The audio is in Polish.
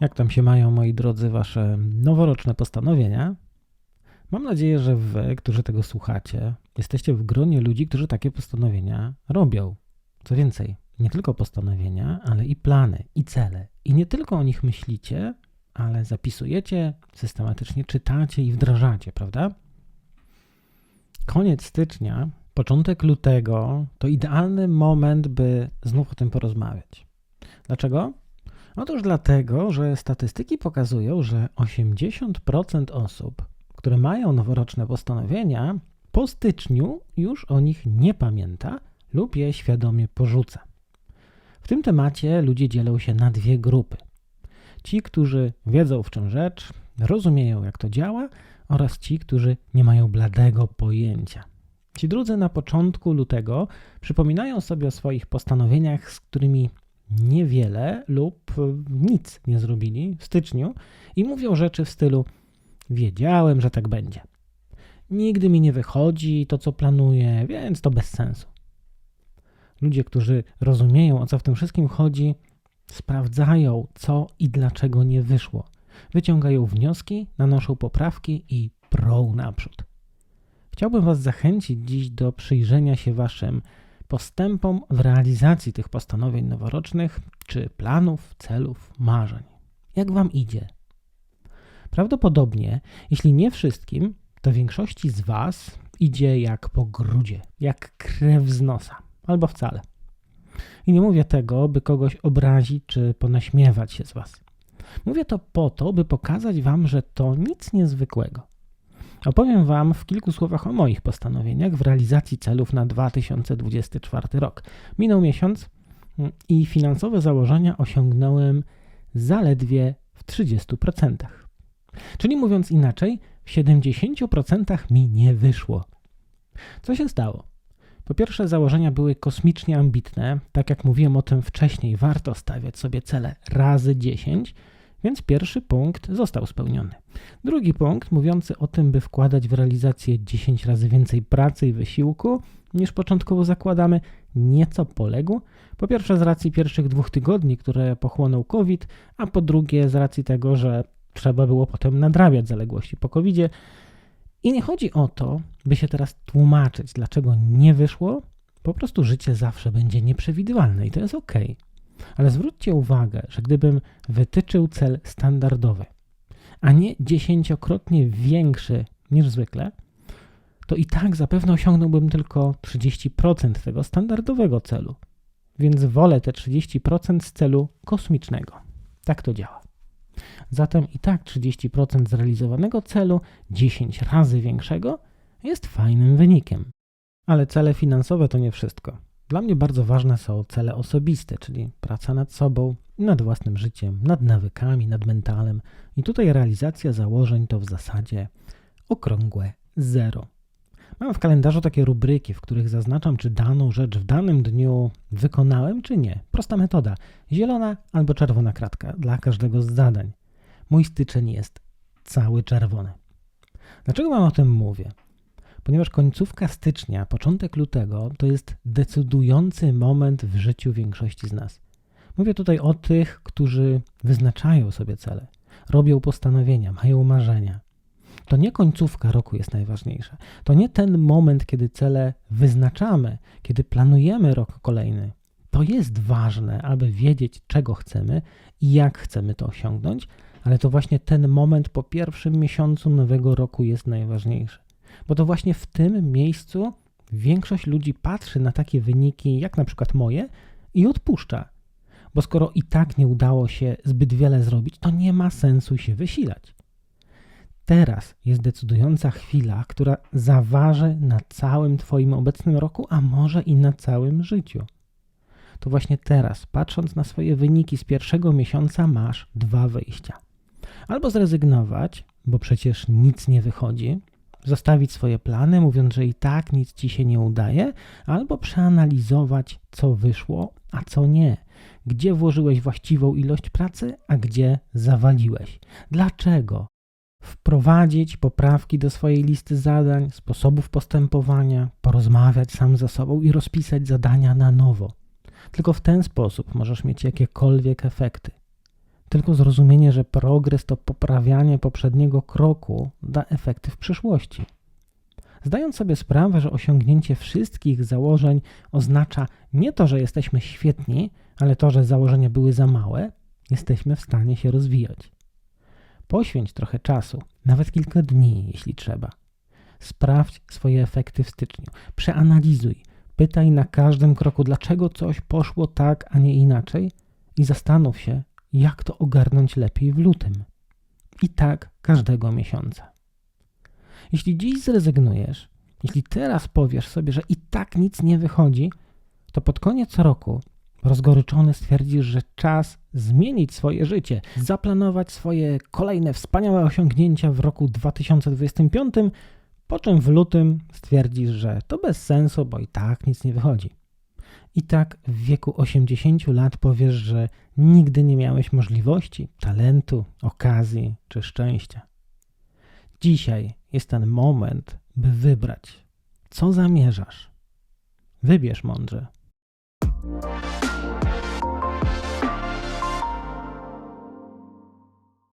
Jak tam się mają, moi drodzy, wasze noworoczne postanowienia? Mam nadzieję, że wy, którzy tego słuchacie, jesteście w gronie ludzi, którzy takie postanowienia robią. Co więcej, nie tylko postanowienia, ale i plany, i cele. I nie tylko o nich myślicie, ale zapisujecie, systematycznie czytacie i wdrażacie, prawda? Koniec stycznia, początek lutego to idealny moment, by znów o tym porozmawiać. Dlaczego? Otóż dlatego, że statystyki pokazują, że 80% osób, które mają noworoczne postanowienia, po styczniu już o nich nie pamięta lub je świadomie porzuca. W tym temacie ludzie dzielą się na dwie grupy. Ci, którzy wiedzą w czym rzecz, rozumieją jak to działa, oraz ci, którzy nie mają bladego pojęcia. Ci drudzy na początku lutego przypominają sobie o swoich postanowieniach, z którymi niewiele lub nic nie zrobili w styczniu i mówią rzeczy w stylu: Wiedziałem, że tak będzie. Nigdy mi nie wychodzi to, co planuję, więc to bez sensu. Ludzie, którzy rozumieją, o co w tym wszystkim chodzi, sprawdzają, co i dlaczego nie wyszło. Wyciągają wnioski, nanoszą poprawki i prą naprzód. Chciałbym Was zachęcić dziś do przyjrzenia się Waszym postępom w realizacji tych postanowień noworocznych, czy planów, celów, marzeń. Jak Wam idzie? Prawdopodobnie, jeśli nie wszystkim, to większości z Was idzie jak po grudzie, jak krew z nosa, albo wcale. I nie mówię tego, by kogoś obrazić czy ponaśmiewać się z Was. Mówię to po to, by pokazać Wam, że to nic niezwykłego. Opowiem Wam w kilku słowach o moich postanowieniach w realizacji celów na 2024 rok. Minął miesiąc mm, i finansowe założenia osiągnąłem zaledwie w 30%. Czyli mówiąc inaczej, w 70% mi nie wyszło. Co się stało? Po pierwsze, założenia były kosmicznie ambitne. Tak jak mówiłem o tym wcześniej, warto stawiać sobie cele razy 10 więc pierwszy punkt został spełniony. Drugi punkt, mówiący o tym, by wkładać w realizację 10 razy więcej pracy i wysiłku niż początkowo zakładamy, nieco poległ. Po pierwsze z racji pierwszych dwóch tygodni, które pochłonął COVID, a po drugie z racji tego, że trzeba było potem nadrabiać zaległości po covid -zie. I nie chodzi o to, by się teraz tłumaczyć, dlaczego nie wyszło. Po prostu życie zawsze będzie nieprzewidywalne i to jest ok. Ale zwróćcie uwagę, że gdybym wytyczył cel standardowy, a nie dziesięciokrotnie większy niż zwykle, to i tak zapewne osiągnąłbym tylko 30% tego standardowego celu. Więc wolę te 30% z celu kosmicznego. Tak to działa. Zatem i tak 30% zrealizowanego celu, 10 razy większego, jest fajnym wynikiem. Ale cele finansowe to nie wszystko. Dla mnie bardzo ważne są cele osobiste, czyli praca nad sobą, nad własnym życiem, nad nawykami, nad mentalem. I tutaj realizacja założeń to w zasadzie okrągłe zero. Mam w kalendarzu takie rubryki, w których zaznaczam, czy daną rzecz w danym dniu wykonałem, czy nie. Prosta metoda. Zielona albo czerwona kratka dla każdego z zadań. Mój styczeń jest cały czerwony. Dlaczego Wam o tym mówię? Ponieważ końcówka stycznia, początek lutego to jest decydujący moment w życiu większości z nas. Mówię tutaj o tych, którzy wyznaczają sobie cele, robią postanowienia, mają marzenia. To nie końcówka roku jest najważniejsza. To nie ten moment, kiedy cele wyznaczamy, kiedy planujemy rok kolejny. To jest ważne, aby wiedzieć, czego chcemy i jak chcemy to osiągnąć, ale to właśnie ten moment po pierwszym miesiącu nowego roku jest najważniejszy bo to właśnie w tym miejscu większość ludzi patrzy na takie wyniki, jak na przykład moje, i odpuszcza. Bo skoro i tak nie udało się zbyt wiele zrobić, to nie ma sensu się wysilać. Teraz jest decydująca chwila, która zaważy na całym Twoim obecnym roku, a może i na całym życiu. To właśnie teraz, patrząc na swoje wyniki z pierwszego miesiąca, masz dwa wyjścia. Albo zrezygnować, bo przecież nic nie wychodzi, zostawić swoje plany, mówiąc, że i tak nic ci się nie udaje, albo przeanalizować, co wyszło, a co nie. Gdzie włożyłeś właściwą ilość pracy, a gdzie zawaliłeś. Dlaczego? Wprowadzić poprawki do swojej listy zadań, sposobów postępowania, porozmawiać sam ze sobą i rozpisać zadania na nowo. Tylko w ten sposób możesz mieć jakiekolwiek efekty. Tylko zrozumienie, że progres to poprawianie poprzedniego kroku da efekty w przyszłości. Zdając sobie sprawę, że osiągnięcie wszystkich założeń oznacza nie to, że jesteśmy świetni, ale to, że założenia były za małe, jesteśmy w stanie się rozwijać. Poświęć trochę czasu, nawet kilka dni, jeśli trzeba. Sprawdź swoje efekty w styczniu, przeanalizuj, pytaj na każdym kroku, dlaczego coś poszło tak, a nie inaczej, i zastanów się, jak to ogarnąć lepiej w lutym. I tak każdego miesiąca. Jeśli dziś zrezygnujesz, jeśli teraz powiesz sobie, że i tak nic nie wychodzi, to pod koniec roku rozgoryczony stwierdzisz, że czas zmienić swoje życie, zaplanować swoje kolejne wspaniałe osiągnięcia w roku 2025, po czym w lutym stwierdzisz, że to bez sensu, bo i tak nic nie wychodzi. I tak w wieku 80 lat powiesz, że nigdy nie miałeś możliwości, talentu, okazji czy szczęścia. Dzisiaj jest ten moment, by wybrać, co zamierzasz. Wybierz mądrze.